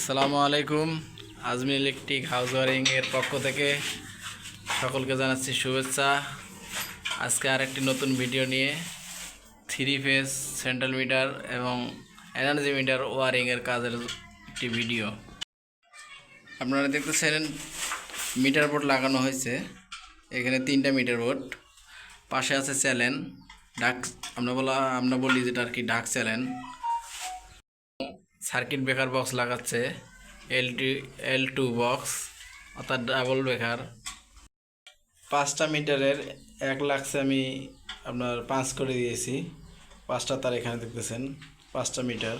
আসসালামু আলাইকুম। Ajmer electric house wiring এর পক্ষ থেকে সকলকে জানাচ্ছি শুভেচ্ছা। আজকে আর একটি নতুন ভিডিও নিয়ে থ্রি ফেস সেন্ট্রাল মিটার এবং এনার্জি মিটার ওয়ারিংয়ের কাজের একটি ভিডিও। আপনারা দেখতেছেন মিটার বোর্ড লাগানো হয়েছে। এখানে তিনটা মিটার বোর্ড। পাশে আছে চ্যালেন ডাক আমরা বলা আমরা বলি যেটা আর কি ডাক চ্যালেন সার্কিট ব্রেকার বক্স লাগাচ্ছে। L two L two box, অর্থাৎ ডাবল ব্রেকার পাঁচটা মিটারের এক লাখসে আমি আপনার পাঁচ করে দিয়েছি। পাঁচটা তার এখানে দেখতেছেন, পাঁচটা মিটার।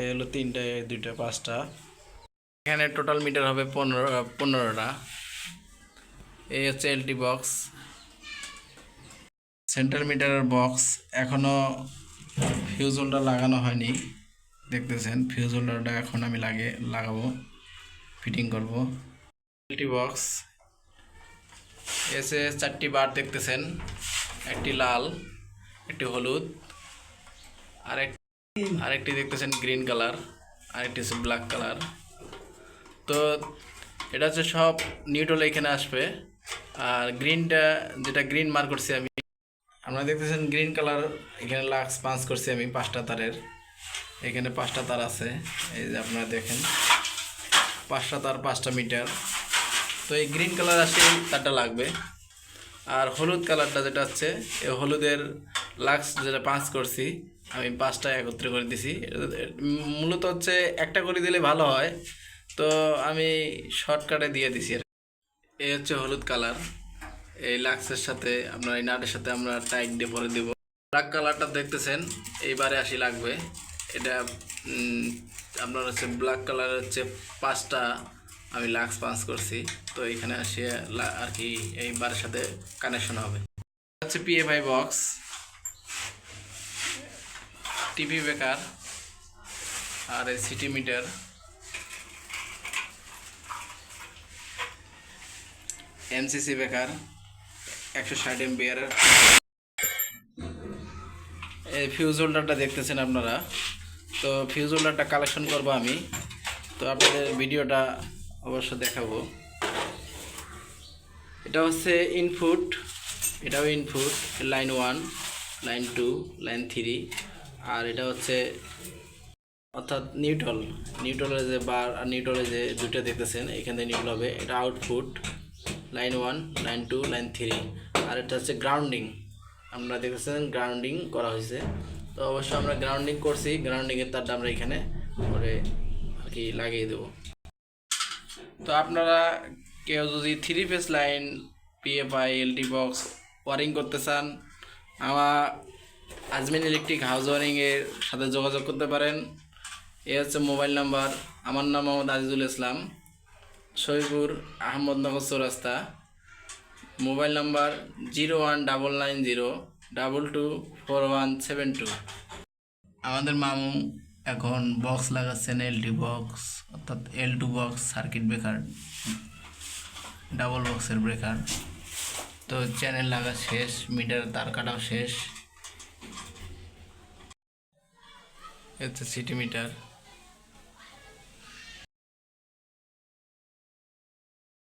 এ হলো তিনটা দুইটা, পাঁচটা। এখানে টোটাল মিটার হবে পনেরো পনেরোটা। এই হচ্ছে এলটি বক্স সেন্ট্রাল মিটারের বক্স এখনও ফিউজ হোল্ডার লাগানো হয়নি। দেখতেছেন ফিউজ হোল্ডারটা এখন আমি লাগে, লাগাবো ফিটিং করব। এলটি বক্স এসে চারটি বার দেখতেছেন, একটি লাল, একটি হলুদ, আরেক আরেকটি দেখতেছেন গ্রিন কালার আরেকটি হচ্ছে ব্ল্যাক কালার তো এটা হচ্ছে সব নিউট্রাল এখানে আসবে। আর গ্রিনটা যেটা গ্রিন মার্ক করছি আমি আপনারা দেখতেছেন গ্রিন কালার এখানে লাক্স পাঁচ করছি আমি পাঁচটা তারের। এখানে পাঁচটা তার আছে, এই যে আপনারা দেখেন। পাঁচটা তার, পাঁচটা মিটার। তো এই গ্রিন কালার আসে তারটা লাগবে। আর হলুদ কালারটা যেটা হচ্ছে এই হলুদের লাক্স যেটা পাঁচ করছি, আমি পাঁচটা একত্রে করে দিছি। মূলত হচ্ছে একটা করে দিলে ভালো হয়। তো আমি শর্টকাটে দিয়ে দিছি আর। এই হচ্ছে হলুদ কালার। এই লাক্সের সাথে আপনার এই নাটের সাথে আমরা টাইট দিয়ে পরে দেবো। ব্ল্যাক কালারটা দেখতেছেন, এইবারে আসি লাগবে। এটা আপনার হচ্ছে ব্ল্যাক কালার হচ্ছে পাঁচটা আমি লাক্স পাঁচ করছি। তো এখানে আসি আর কি এই বারের সাথে কানেকশন হবে। হচ্ছে পিএফআই বক্স টিভি বেকার, আর এই সিটি মিটার এমসিসি বেকার, একশো ষাট এম এমপিয়ারের এই ফিউজ হোল্ডারটা দেখতেছেন আপনারা? তো ফিউজ হোল্ডারটা কালেকশন করব আমি। তো আপনাদের ভিডিওটা অবশ্য দেখাবো। এটা হচ্ছে ইনপুট এটাও input line one line two line three আর এটা হচ্ছে অর্থাৎ নিউট্রাল নিউট্রালের যে বার আর নিউট্রালের যে দুটো দেখতেছেন, এখানে নিউট্রাল হবে। এটা output line one line two line three আর এটা হচ্ছে গ্রাউন্ডিং আমরা দেখতেছেন গ্রাউন্ডিং করা হয়েছে। তো অবশ্যই আমরা গ্রাউন্ডিং করছি গ্রাউন্ডিংয়ের তারটা আমরা এখানে করে আর কি লাগিয়ে দেবো। তো আপনারা কেউ যদি three phase line PFI LD box wiring করতে চান, আমার আজমিন ইলেকট্রিক হাউস ওয়ারিংয়ের সাথে যোগাযোগ করতে পারেন। এ হচ্ছে মোবাইল নাম্বার আমার নাম Mohammad Azizul Islam Shahidpur Ahmednagar Chowrasta. Mobile number zero one double nine zero double two four one seven two. আমাদের মামু এখন বক্স লাগাচ্ছেন ডি বক্স, অর্থাৎ L two box circuit breaker, double বক্সের ব্রেকার। তো channel লাগা শেষ, মিটার তার কাটাও শেষ। এ হচ্ছে সিটি মিটার।